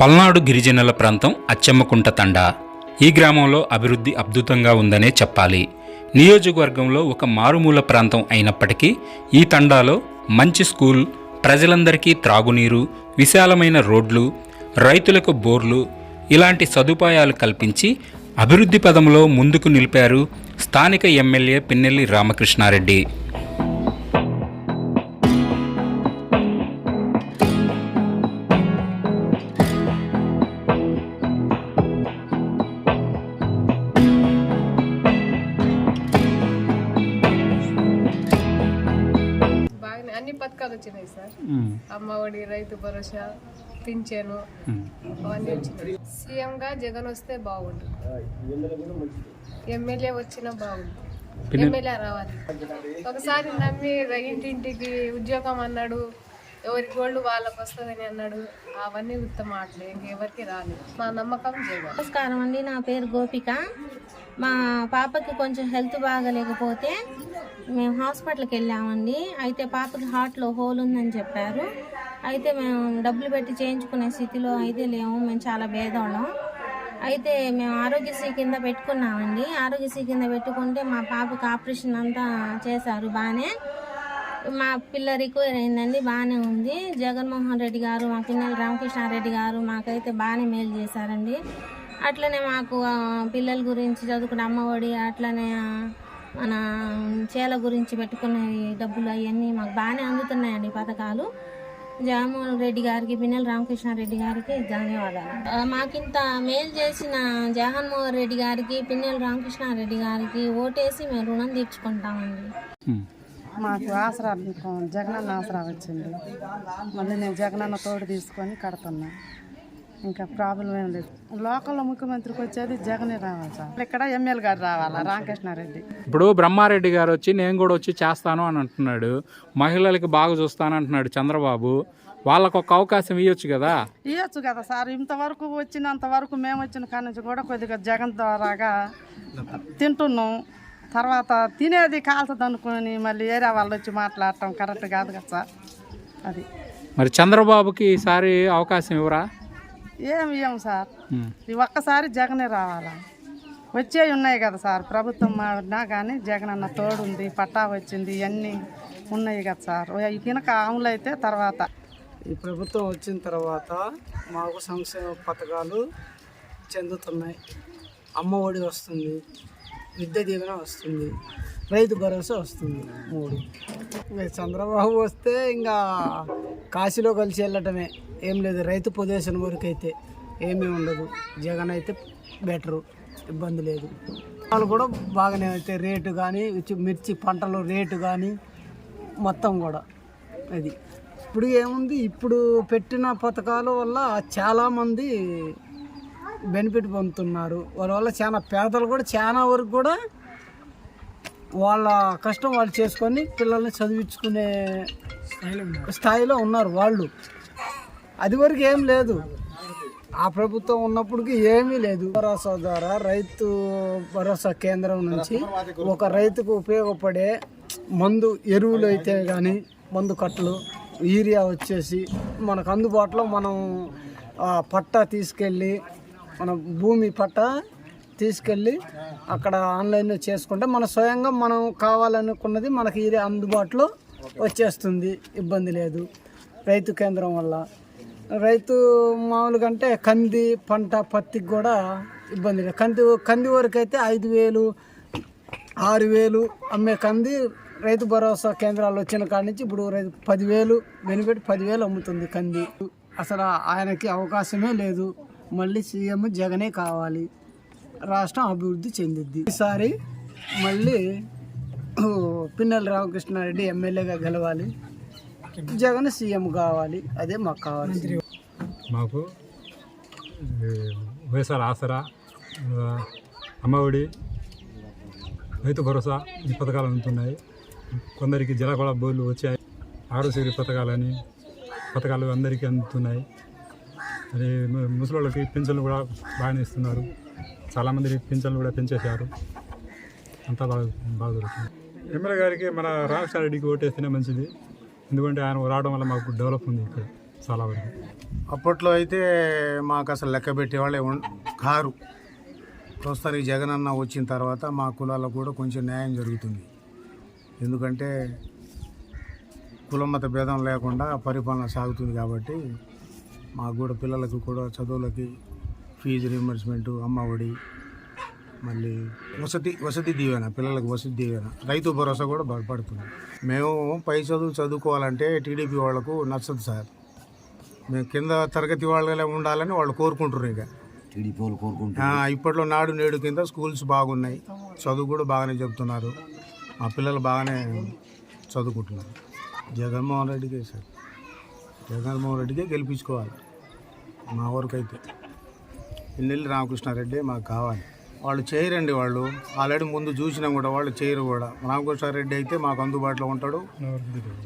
పల్నాడు గిరిజనుల ప్రాంతం అచ్చమ్మకుంట తండా. ఈ గ్రామంలో అభివృద్ధి అద్భుతంగా ఉందనే చెప్పాలి. నియోజకవర్గంలో ఒక మారుమూల ప్రాంతం అయినప్పటికీ ఈ తండాలో మంచి స్కూల్ ప్రజలందరికీ త్రాగునీరు విశాలమైన రోడ్లు రైతులకు బోర్లు ఇలాంటి సదుపాయాలు కల్పించి అభివృద్ధి పదంలో ముందుకు నిలిపారు స్థానిక ఎమ్మెల్యే పిన్నెల్లి రామకృష్ణారెడ్డి. అమ్మ ఒడి రైతు భరోసా పింఛను అవన్నీ గా జగన్ వస్తే బాగుండు. ఎమ్మెల్యే వచ్చినా బాగుండు. ఎమ్మెల్యే రావాలి. ఒకసారి నమ్మి ఇంటింటికి ఉద్యోగం అన్నాడు ఎవరి గోల్డ్ వాళ్ళకి వస్తుందని అన్నాడు అవన్నీ ఉత్తమ మాటలు ఇంకెవరికి రాలేదు. మా నమ్మకం జగన్. నమస్కారం అండి నా పేరు గోపిక. మా పాపకి కొంచెం హెల్త్ బాగాలేకపోతే మేము హాస్పిటల్కి వెళ్ళామండి. అయితే పాపకి హార్ట్లో హోల్ ఉందని చెప్పారు. అయితే మేము డబ్బులు పెట్టి చేయించుకునే స్థితిలో అయితే లేము. మేము చాలా భేదోళం అయితే మేము ఆరోగ్యశ్రీ కింద పెట్టుకున్నామండి. ఆరోగ్యశ్రీ కింద పెట్టుకుంటే మా పాపకి ఆపరేషన్ అంతా చేశారు బాగానే మా పిల్ల రికవర్ అయిందండి బాగానే ఉంది. జగన్మోహన్ రెడ్డి గారు మా పిన్నెల రామకృష్ణారెడ్డి గారు మాకైతే బాగానే మేలు చేశారండి. అట్లనే మాకు పిల్లల గురించి చదువుకున్న అమ్మఒడి అట్లనే మన చేల గురించి పెట్టుకునే డబ్బులు అవన్నీ మాకు బాగానే అందుతున్నాయండి పథకాలు. జగన్మోహన్ రెడ్డి గారికి పిన్నెల రామకృష్ణారెడ్డి గారికి ధన్యవాదాలు. మాకింత మేలు చేసిన జగన్మోహన్ రెడ్డి గారికి పిన్నెల రామకృష్ణారెడ్డి గారికి ఓటేసి మేము రుణం తీర్చుకుంటామండి. మాకు ఆసరా జగనన్న ఆసరా వచ్చింది. మళ్ళీ నేను జగనన్న తోడు తీసుకొని కడుతున్నా. ఇంకా ప్రాబ్లం ఏం లేదు. లోకల్లో ముఖ్యమంత్రికి వచ్చేది జగనే రావాలి సార్. ఇక్కడ ఎమ్మెల్యే గారు రావాలా? రామకృష్ణారెడ్డి. ఇప్పుడు బ్రహ్మారెడ్డి గారు వచ్చి నేను కూడా వచ్చి చేస్తాను అని అంటున్నాడు. మహిళలకి బాగా చూస్తాను అంటున్నాడు చంద్రబాబు. వాళ్ళకు ఒక అవకాశం ఇవ్వచ్చు కదా? ఇవ్వచ్చు కదా సార్. ఇంతవరకు వచ్చినంత వరకు మేము వచ్చిన కాడి నుంచి కూడా కొద్దిగా జగన్ ద్వారాగా తింటున్నాం. తర్వాత తినేది కాలుతుంది అనుకొని మళ్ళీ ఏరియా వాళ్ళు వచ్చి మాట్లాడటం కరెక్ట్ కాదు కదా సార్. అది. మరి చంద్రబాబుకి ఈసారి అవకాశం ఇవ్వరా? ఏమి ఇవ్వం సార్. ఈ ఒక్కసారి జగనే రావాలా? వచ్చేవి ఉన్నాయి కదా సార్ ప్రభుత్వం మాడినా కానీ జగన్ అన్న తోడు ఉంది పట్టా వచ్చింది ఇవన్నీ ఉన్నాయి కదా సార్. కినక అమలు అయితే తర్వాత. ఈ ప్రభుత్వం వచ్చిన తర్వాత మాకు సంక్షేమ పథకాలు చెందుతున్నాయి. అమ్మ ఒడి వస్తుంది విద్య దీవెన వస్తుంది రైతు భరోసా వస్తుంది మూడు చంద్రబాబు వస్తే ఇంకా కాశీలో కలిసి వెళ్ళటమే. ఏం లేదు రైతు పొజిషన్ వరకు అయితే ఏమీ ఉండదు. జగన్ అయితే బెటరు ఇబ్బంది లేదు. వాళ్ళు కూడా బాగానే అయితే రేటు కానీ మిర్చి పంటలు రేటు కానీ మొత్తం కూడా అది. ఇప్పుడు ఏముంది? ఇప్పుడు పెట్టిన పథకాల వల్ల చాలామంది బెనిఫిట్ పొందుతున్నారు. వాళ్ళ వల్ల చాలా పేదలు కూడా చాలా వరకు కూడా వాళ్ళ కష్టం వాళ్ళు చేసుకొని పిల్లల్ని చదివించుకునే స్థాయిలో ఉన్నారు వాళ్ళు. అది వరకు ఏం లేదు. ఆ ప్రభుత్వం ఉన్నప్పటికీ ఏమీ లేదు. భరోసా ద్వారా రైతు భరోసా కేంద్రం నుంచి ఒక రైతుకు ఉపయోగపడే మందు ఎరువులు అయితే కానీ మందు కట్టలు యూరియా వచ్చేసి మనకు అందుబాటులో మనం పట్టా తీసుకెళ్ళి మన భూమి పట్టా తీసుకెళ్ళి అక్కడ ఆన్లైన్లో చేసుకుంటే మన స్వయంగా మనం కావాలనుకున్నది మనకి ఇది అందుబాటులో వచ్చేస్తుంది. ఇబ్బంది లేదు. రైతు కేంద్రం వల్ల రైతు మామూలుగా అంటే కంది పంట పత్తికి కూడా ఇబ్బంది లేదు. కంది కంది వరకు అయితే ఐదు వేలు ఆరు వేలు అమ్మే కంది రైతు భరోసా కేంద్రాలు వచ్చిన కాడి నుంచి ఇప్పుడు రైతు పదివేలు బెనిఫిట్ పదివేలు అమ్ముతుంది కంది. అసలు ఆయనకి అవకాశమే లేదు. మళ్ళీ సీఎం జగనే కావాలి. రాష్ట్రం అభివృద్ధి చెందిద్ది. ఈసారి మళ్ళీ ఓ, పిన్నెల రామకృష్ణారెడ్డి ఎమ్మెల్యేగా గెలవాలి. జగన్ సీఎం కావాలి. అదే మాకు కావాలి మాకు వైఎస్ఆర్ ఆసరా అమ్మఒడి రైతు భరోసా ఈ పథకాలు అందుతున్నాయి. కొందరికి జలగొళ బోర్లు వచ్చాయి. ఆరోగ్యశ్రీ పథకాలని పథకాలు అందరికీ అందుతున్నాయి. అది ముసలి పింఛన్లు కూడా బాగానే ఇస్తున్నారు. చాలామంది పింఛన్లు కూడా పెంచేశారు. అంతా బాగా బాగా దొరుకుతుంది ఎమ్మెల్యే గారికి మన రామకృష్ణారెడ్డికి ఓటేస్తేనే మంచిది. ఎందుకంటే ఆయన రావడం వల్ల మాకు డెవలప్ ఉంది ఇక్కడ. చాలా వరకు. అప్పట్లో అయితే మాకు అసలు లెక్క పెట్టేవాళ్ళే ఉం- కారు. ప్రస్తుతానికి జగన్ అన్న వచ్చిన తర్వాత మా కులాలకు కూడా కొంచెం న్యాయం జరుగుతుంది. ఎందుకంటే కులమత భేదం లేకుండా పరిపాలన సాగుతుంది కాబట్టి మాకు కూడా పిల్లలకు కూడా చదువులకి ఫీజు రీంబర్స్మెంట్ అమ్మ ఒడి మళ్ళీ వసతి వసతి దీవెన పిల్లలకు వసతి దీవెన రైతు భరోసా కూడా బలపడుతుంది మేము పై చదువు చదువుకోవాలంటే టీడీపీ వాళ్ళకు నచ్చదు సార్. మేము కింద తరగతి వాళ్ళే ఉండాలని వాళ్ళు కోరుకుంటున్నారు ఇక. ఆ, ఇప్పట్లో నాడు నేడు కింద స్కూల్స్ బాగున్నాయి. చదువు కూడా బాగానే చెప్తున్నారు. మా పిల్లలు బాగానే చదువుకుంటున్నారు. జగన్మోహన్ రెడ్డికే సార్. జగన్మోహన్ రెడ్డికే గెలిపించుకోవాలి. మా వరకు అయితే ఎన్నెల్లి రామకృష్ణారెడ్డి మాకు కావాలి. వాళ్ళు చేయరండి వాళ్ళు. ఆల్రెడీ ముందు చూసినా కూడా వాళ్ళు చేయరు కూడా. రామకృష్ణారెడ్డి అయితే మాకు అందుబాటులో ఉంటాడు.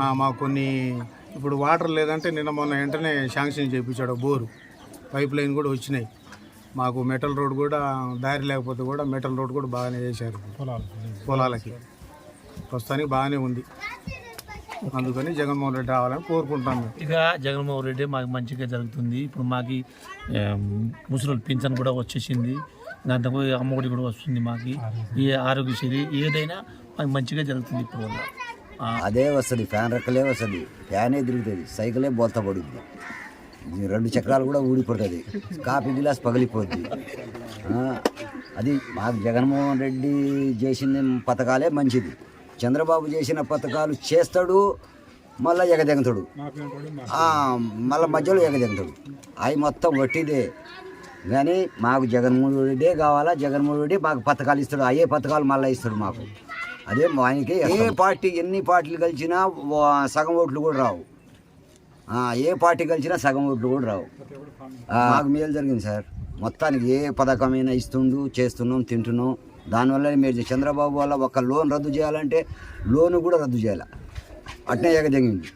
ఆ, మాకు కొన్ని ఇప్పుడు వాటర్ లేదంటే నిన్న మొన్న వెంటనే శాంక్షన్ చేయించాడు బోరు. పైప్ లైన్ కూడా వచ్చినాయి. మాకు మెటల్ రోడ్ కూడా దారి లేకపోతే కూడా మెటల్ రోడ్ కూడా బాగానే చేశారు. పొలాలకి. ప్రస్తుతానికి బాగానే ఉంది. అందుకని జగన్మోహన్ రెడ్డి రావాలని కోరుకుంటాం ఇక జగన్మోహన్ రెడ్డి మాకు మంచిగా జరుగుతుంది. ఇప్పుడు మాకు ముసలి పింఛన్ కూడా వచ్చేసింది. దాంతో అమ్మఒడి కూడా వస్తుంది మాకు. ఈ ఆరోగ్యశ్రీ ఏదైనా మాకు మంచిగా జరుగుతుంది ఇప్పుడు వల్ల అదే వస్తుంది ఫ్యాన్ రెక్కలే వస్తుంది. ఫ్యానే తిరుగుతుంది సైకిలే బోల్తా పడుద్ది. రెండు చక్రాలు కూడా ఊడిపోతుంది. కాఫీ గిలాస్ పగిలిపోద్ది. అది మాకు జగన్మోహన్ రెడ్డి చేసిన పథకాలే మంచిది. చంద్రబాబు చేసిన పథకాలు చేస్తాడు మళ్ళీ ఎగదెంగతాడు. మళ్ళీ మధ్యలో ఎగదెంగతాడు. అవి మొత్తం వట్టిదే. కానీ మాకు జగన్మోహన్ రెడ్డే కావాలా? జగన్మోహన్ రెడ్డి మాకు పథకాలు ఇస్తాడు. అయ్యే పథకాలు మళ్ళీ ఇస్తాడు మాకు. అదే ఆయనకి ఏ పార్టీ ఎన్ని పార్టీలు కలిసినా సగం ఓట్లు కూడా రావు. ఏ పార్టీ కలిసినా సగం ఓట్లు కూడా రావు. మాకు మేలు జరిగింది సార్. మొత్తానికి ఏ పథకమైనా ఇస్తుండు చేస్తున్నాం తింటున్నాం. దానివల్ల మీరు చంద్రబాబు వల్ల ఒక లోన్ రద్దు చేయాలంటే లోన్ కూడా రద్దు చేయాలి. అట్నే ఎగదెంగింది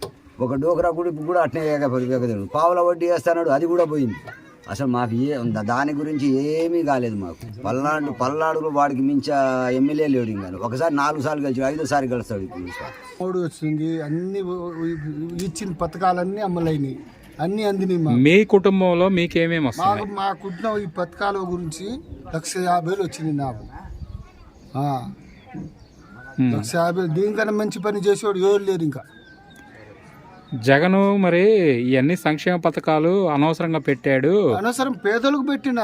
ఒక డోకరా గుడికి కూడా అట్నే ఎగ ఎగదెంగి పావుల వడ్డీ వేస్తాడు అది కూడా పోయింది. అసలు మాకు ఏ దాని గురించి ఏమీ కాలేదు మాకు. పల్నాడు పల్నాడులో వాడికి మించ ఎమ్మెల్యే లేడు ఇంకా. ఒకసారి నాలుగు సార్లు కలిసి ఐదోసారి కలుస్తాడు ఇప్పుడు ఈసారి. మూడు వచ్చింది అన్ని ఇచ్చిన పథకాలన్నీ అమలైనవి అన్నీ అందినాయి మీ కుటుంబంలో మీకేమేమి మాకు వస్తున్నాయి మాకున్న ఈ పథకాల గురించి లక్ష యాభై వేలు వచ్చింది నాకు. లక్ష యాభై దీనికన్నా మంచి పని చేసేవాడు ఎవరు లేరు ఇంకా. జగను మరి ఇవన్నీ సంక్షేమ పథకాలు అనవసరంగా పెట్టాడు. అనవసరం పేదలకు పెట్టిండు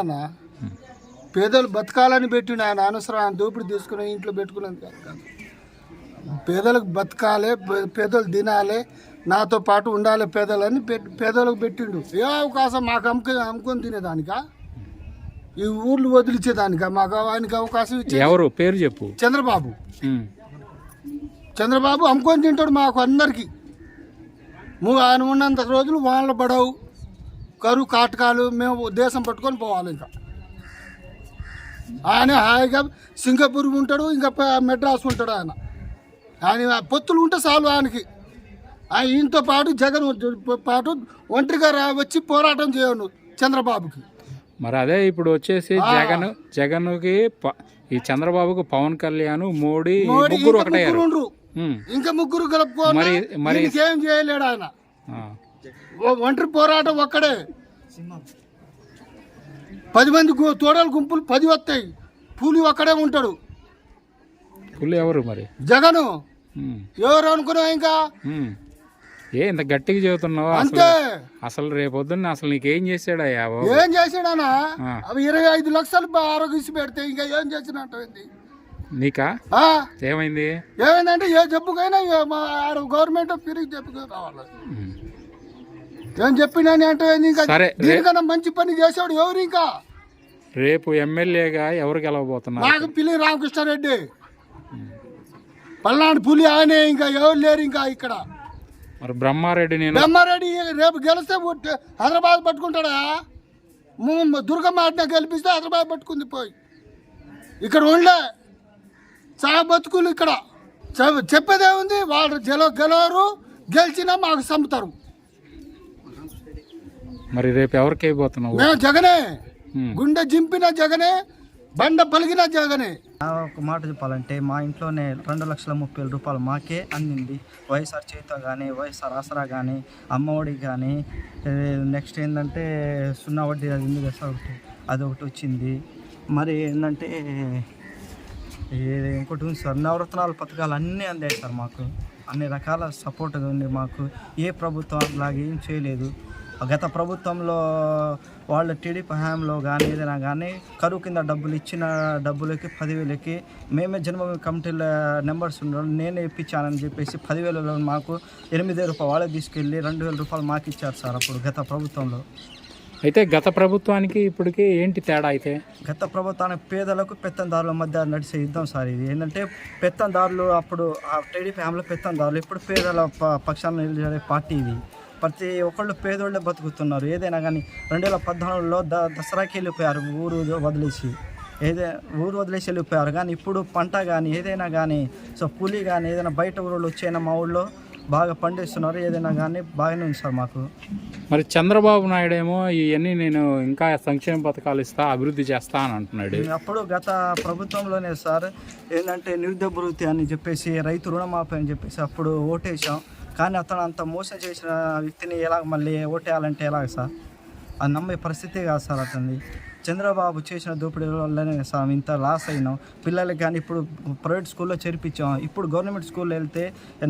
పేదలు బతకాలని పెట్టిండు ఆయన అనవసరం. ఆయన దోపిడి తీసుకుని ఇంట్లో పెట్టుకున్నది కాదు. కాదు. పేదలకు బతకాలి పేదలు తినాలి నాతో పాటు ఉండాలి పేదలని పేదలకు పెట్టిండు. ఏ అవకాశం మాకు అమ్ముకొని అమ్ముకొని తినేదానికా? ఈ ఊర్లు వదిలించేదానికా? మాకు ఆయనకి అవకాశం ఇచ్చే ఎవరు? పేరు చెప్పు. చంద్రబాబు. చంద్రబాబు అమ్ముకొని తింటాడు మాకు అందరికీ. ఆయన ఉన్నంత రోజులు వానలు పడవు. కరువు కాటకాలు మేము దేశం పట్టుకొని పోవాలి ఇంకా. ఆయన హాయిగా సింగపూర్ ఉంటాడు ఇంకా మెడ్రాస్ ఉంటాడు ఆయన. ఆయన పొత్తులు ఉంటే చాలు ఆయనకి. ఆయన ఈయనతో పాటు జగన్ పాటు ఒంటరిగా రా వచ్చి పోరాటం చేయను చంద్రబాబుకి. మరి అదే ఇప్పుడు వచ్చేసి జగన్ జగన్కి ఈ చంద్రబాబుకు పవన్ కళ్యాణ్ మోడీ ముగ్గురు ఒకటయ్యారు. ఇంకా ముగ్గురు కలుపుకోవాలి ఏం చేయలేడు ఆయన. ఒంటరి పోరాటం ఒక్కడే. పది మంది తోడల గుంపులు పది వస్తాయి. పూలి ఒక్కడే ఉంటాడు. పుల్లు ఎవరు మరి? జగను. ఎవరు అనుకున్నావు ఇంకా. ఏ ఇంత గట్టిగా చెబుతున్నావు? అసలు అంతే. అసలు రేపొద్దున్న అసలు నీకేం బాబు? ఏం చేసాడనా ఆ. అవి ఇరవై ఐదు లక్షలు ఆరోగ్యశ్రీ పెడితే ఇంకా ఏం చేసినట్టు నీకా? ఏమైంది? ఏమైందంటే ఏ జబ్బుకైనా ఆడ గవర్నమెంట్ ఫ్రీ జబ్బుగా కావాలి. ఏం చెప్పినా అంటే ఇంకా? దీనికన్నా మంచి పని చేసాడు ఎవరు ఇంకా? రేపు ఎమ్మెల్యేగా ఎవరు గెలవబోతున్నారు? నాకు పిల్లి రామకృష్ణారెడ్డి. పల్నాడు పులి ఆయనే ఇంకా ఎవరు లేరు ఇంకా ఇక్కడ. మరి బ్రహ్మారెడ్డి నేను బ్రహ్మారెడ్డి రేపు గెలిస్తే హైదరాబాద్ పట్టుకుంటాడా? దుర్గమ్మ ఆడిన గెలిపిస్తే హైదరాబాద్ పట్టుకుంది పోయి. ఇక్కడ ఉండలే చాలా బతుకులు ఇక్కడ. చె- చెప్పేదే ఉంది వాళ్ళు గెల గెలవరు గెలిచినా మాకు చంపుతారు. మరి రేపు ఎవరికి అయిపోతున్నావు? మేము జగనే. గుండె జింపిన జగనే బండ పలిగిన జగనే. ఒక మాట చెప్పాలంటే మా ఇంట్లోనే రెండు లక్షల ముప్పై వేల రూపాయలు మాకే అందింది. వైఎస్ఆర్ చేత కానీ వైఎస్ఆర్ ఆసరా కానీ అమ్మఒడి కానీ నెక్స్ట్ ఏంటంటే సున్నా వడ్డీ అది ఉంది కదా సార్ ఒకటి. అది ఒకటి వచ్చింది. మరి ఏంటంటే ఇంకోటి ఉంది సార్ నవరత్నాల పథకాలు అన్నీ అందాయి సార్ మాకు. అన్ని రకాల సపోర్ట్ ఉంది మాకు. ఏ ప్రభుత్వం లాగా ఏం చేయలేదు. గత ప్రభుత్వంలో వాళ్ళ టీడీపీ హయాంలో కానీ ఏదైనా కానీ కరువు కింద డబ్బులు ఇచ్చిన డబ్బులకి పదివేలకి మేమే జన్మభూమి కమిటీల నెంబర్స్ ఉండడం నేనే ఇప్పించానని చెప్పేసి పదివేలలో మాకు ఎనిమిది రూపాయలు వాళ్ళే తీసుకెళ్ళి రెండు వేల రూపాయలు మాకు ఇచ్చారు సార్ అప్పుడు గత ప్రభుత్వంలో. అయితే గత ప్రభుత్వానికి ఇప్పటికి ఏంటి తేడా అయితే? గత ప్రభుత్వానికి పేదలకు పెత్తందారుల మధ్య నడిచే యుద్ధం సార్ ఇది. ఏంటంటే పెత్తందారులు అప్పుడు ఆ టీడీపీ ఫ్యామిలీ పెత్తందారులు ఇప్పుడు పేదల పక్షాలను పక్షాన పార్టీ ఇది. ప్రతి ఒక్కళ్ళు పేదోళ్ళే బతుకుతున్నారు. ఏదైనా కానీ రెండు వేల పద్నాలుగులో ద దసరాకి వెళ్ళిపోయారు ఊరు వదిలేసి. ఏదే ఊరు వదిలేసి వెళ్ళిపోయారు. కానీ ఇప్పుడు పంట కానీ ఏదైనా కానీ సో పులి కానీ ఏదైనా బయట ఊళ్ళో వచ్చైనా మా ఊళ్ళో? బాగా పండిస్తున్నారు ఏదైనా కానీ బాగానే ఉంది సార్ మాకు. మరి చంద్రబాబు నాయుడు ఏమో ఇవన్నీ నేను ఇంకా సంక్షేమ పథకాలు ఇస్తా అభివృద్ధి చేస్తా అని అంటున్నాడు. అప్పుడు గత ప్రభుత్వంలోనే సార్ ఏంటంటే నిరుద్యోగ వృత్తి అని చెప్పేసి రైతు రుణమాఫీ అని చెప్పేసి అప్పుడు ఓటేసాం కానీ అతను అంత మోసం చేసిన వ్యక్తిని ఎలా మళ్ళీ ఓటేయాలంటే ఎలాగ సార్? అది నమ్మే పరిస్థితి కాదు సార్ అతనిది. చంద్రబాబు చేసిన దోపిడీ వల్లనే సార్ ఇంత లాస్ అయినాం. పిల్లలకి కానీ ఇప్పుడు ప్రైవేట్ స్కూల్లో చేర్పించాం. ఇప్పుడు గవర్నమెంట్ స్కూల్లో వెళ్తే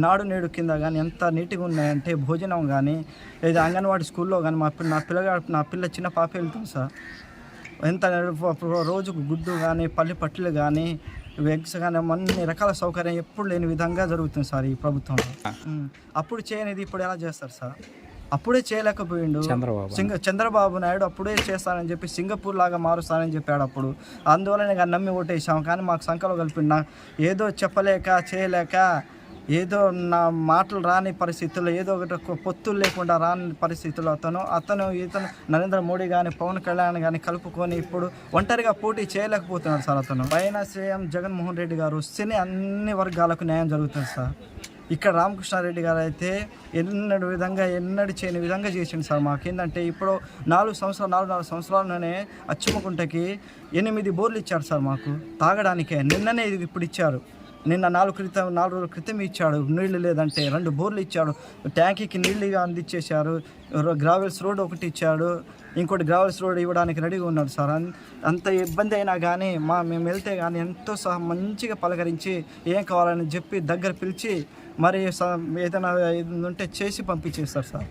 నాడు నేడు కింద కానీ ఎంత నీట్గా ఉన్నాయంటే భోజనం కానీ లేదా అంగన్వాడీ స్కూల్లో కానీ మా పిల్ల నా పిల్లగా నా పిల్ల చిన్న పాప వెళ్తుంది సార్. ఎంత రోజుకు గుడ్డు కానీ పల్లి పట్టులు కానీ ఎగ్స్ కానీ అన్ని రకాల సౌకర్యం ఎప్పుడు లేని విధంగా జరుగుతుంది సార్ ఈ ప్రభుత్వంలో. అప్పుడు చేయనిది ఇప్పుడు ఎలా చేస్తారు సార్? అప్పుడే చేయలేకపోయిండు. చంద్రబాబు. సింగ చంద్రబాబు నాయుడు అప్పుడే చేస్తానని చెప్పి సింగపూర్ లాగా మారుస్తానని చెప్పాడు అప్పుడు. అందువలన ఇక నమ్మి ఓటేసాం. కానీ మాకు సంఖలో కలిపిండు. ఏదో చెప్పలేక చేయలేక ఏదో నా మాటలు రాని పరిస్థితుల్లో ఏదో ఒకటి ఒక పొత్తులు లేకుండా రాని పరిస్థితుల్లో అతను అతను ఇతను నరేంద్ర మోడీ కానీ పవన్ కళ్యాణ్ కానీ కలుపుకొని ఇప్పుడు ఒంటరిగా పోటీ చేయలేకపోతున్నాడు సార్ అతను. పైన సీఎం జగన్మోహన్ రెడ్డి గారు వస్తేనే అన్ని వర్గాలకు న్యాయం జరుగుతుంది సార్. ఇక్కడ రామకృష్ణారెడ్డి గారు అయితే ఎన్నడు విధంగా ఎన్నడు చేయని విధంగా చేసిండు సార్ మాకేంటంటే ఇప్పుడు నాలుగు సంవత్సరాలు నాలుగు నాలుగు సంవత్సరాల్లోనే అచ్చుమకుంటకి ఎనిమిది బోర్లు ఇచ్చారు సార్ మాకు తాగడానికే. నిన్ననే ఇది ఇప్పుడు ఇచ్చారు. నిన్న నాలుగు క్రితం నాలుగు రోజుల క్రితం ఇచ్చాడు. నీళ్ళు లేదంటే రెండు బోర్లు ఇచ్చాడు. ట్యాంకీకి నీళ్ళు అందించేశారు గ్రావెల్స్ రోడ్ ఒకటి ఇచ్చాడు. ఇంకోటి గ్రావెల్స్ రోడ్ ఇవ్వడానికి రెడీగా ఉన్నాడు సార్. అంత ఇబ్బంది అయినా కానీ మా మేము వెళ్తే కానీ ఎంతో సహా మంచిగా పలకరించి ఏం కావాలని చెప్పి దగ్గర పిలిచి మరి ఏదైనా ఉంటే చేసి పంపించేస్తారు సార్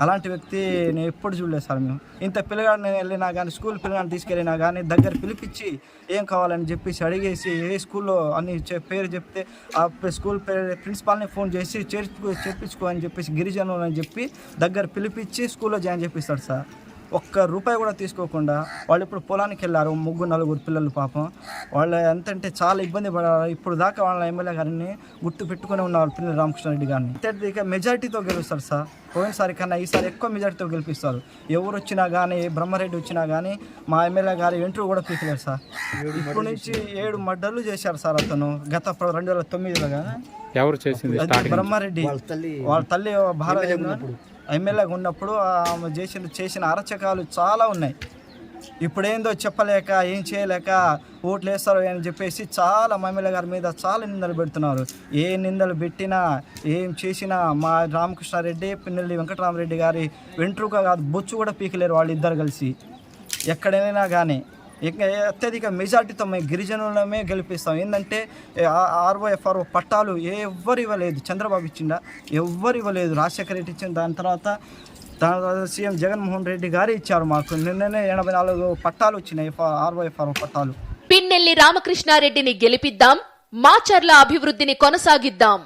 అలాంటి వ్యక్తి నేను ఎప్పుడు చూడలేదు సార్ మేము ఇంత పిల్లగాడిని వెళ్ళినా కానీ స్కూల్ పిల్లగాడిని తీసుకెళ్ళినా కానీ దగ్గర పిలిపించి ఏం కావాలని చెప్పేసి అడిగేసి ఏ స్కూల్లో అని పేరు చెప్తే ఆ స్కూల్ పేరు ప్రిన్సిపాల్ని ఫోన్ చేసి చేర్చుకో చేర్పించుకో అని చెప్పేసి గిరిజనులు అని చెప్పి దగ్గర పిలిపించి స్కూల్లో జాయిన్ చేపిస్తాడు సార్. ఒక్క రూపాయి కూడా తీసుకోకుండా వాళ్ళు ఇప్పుడు పొలానికి వెళ్ళారు ముగ్గురు నలుగురు పిల్లలు పాపం. వాళ్ళు ఎంతంటే చాలా ఇబ్బంది పడారు ఇప్పుడు దాకా వాళ్ళ ఎమ్మెల్యే గారిని గుర్తు పెట్టుకుని ఉన్నారు పిల్లలు రామకృష్ణారెడ్డి గారిని. అంతే ఇక మెజారిటీతో గెలుస్తారు సార్. పోయినసారి కన్నా ఈసారి ఎక్కువ మెజారిటీతో గెలిపిస్తారు. ఎవరు వచ్చినా కానీ బ్రహ్మారెడ్డి వచ్చినా కానీ మా ఎమ్మెల్యే గారి ఎంట్రీ కూడా పీకలేరు సార్. ఇప్పుడు నుంచి ఏడు మడ్డలు చేశారు సార్ అతను. గత రెండు వేల తొమ్మిదిలో కానీ ఎవరు చేసింది బ్రహ్మారెడ్డి. వాళ్ళ తల్లి భారత ఎమ్మెల్యేగా ఉన్నప్పుడు ఆమె చేసిన చేసిన అరచకాలు చాలా ఉన్నాయి. ఇప్పుడేందో చెప్పలేక ఏం చేయలేక ఓట్లు వేస్తారు అని చెప్పేసి చాలా మా గారి మీద చాలా నిందలు పెడుతున్నారు. ఏ నిందలు పెట్టినా ఏం చేసినా మా రామకృష్ణారెడ్డి పిన్నెల్లి వెంకటరామరెడ్డి గారి వెంట్రుక కాదు బొచ్చు కూడా పీకలేరు వాళ్ళు ఇద్దరు కలిసి. ఎక్కడైనా కానీ ఇంకా అత్యధిక మెజార్టీతో మేము గిరిజనులమే గెలిపిస్తాం. ఏంటంటే ఆర్ఓ ఎఫ్ఆర్ఓ పట్టాలు ఎవ్వరు ఇవ్వలేదు. చంద్రబాబు ఇచ్చిండా? ఎవ్వరు ఇవ్వలేదు. రాజశేఖర రెడ్డి ఇచ్చిన దాని తర్వాత దాని తర్వాత సీఎం జగన్మోహన్ రెడ్డి గారు ఇచ్చారు మాకు. నిన్ననే ఎనభై నాలుగు పట్టాలు వచ్చినాయి ఆర్ఓ ఎఫ్ఆర్ఓ పట్టాలు. పిన్నెల్లి రామకృష్ణారెడ్డిని గెలిపిద్దాం మాచర్ల అభివృద్ధిని కొనసాగిద్దాం.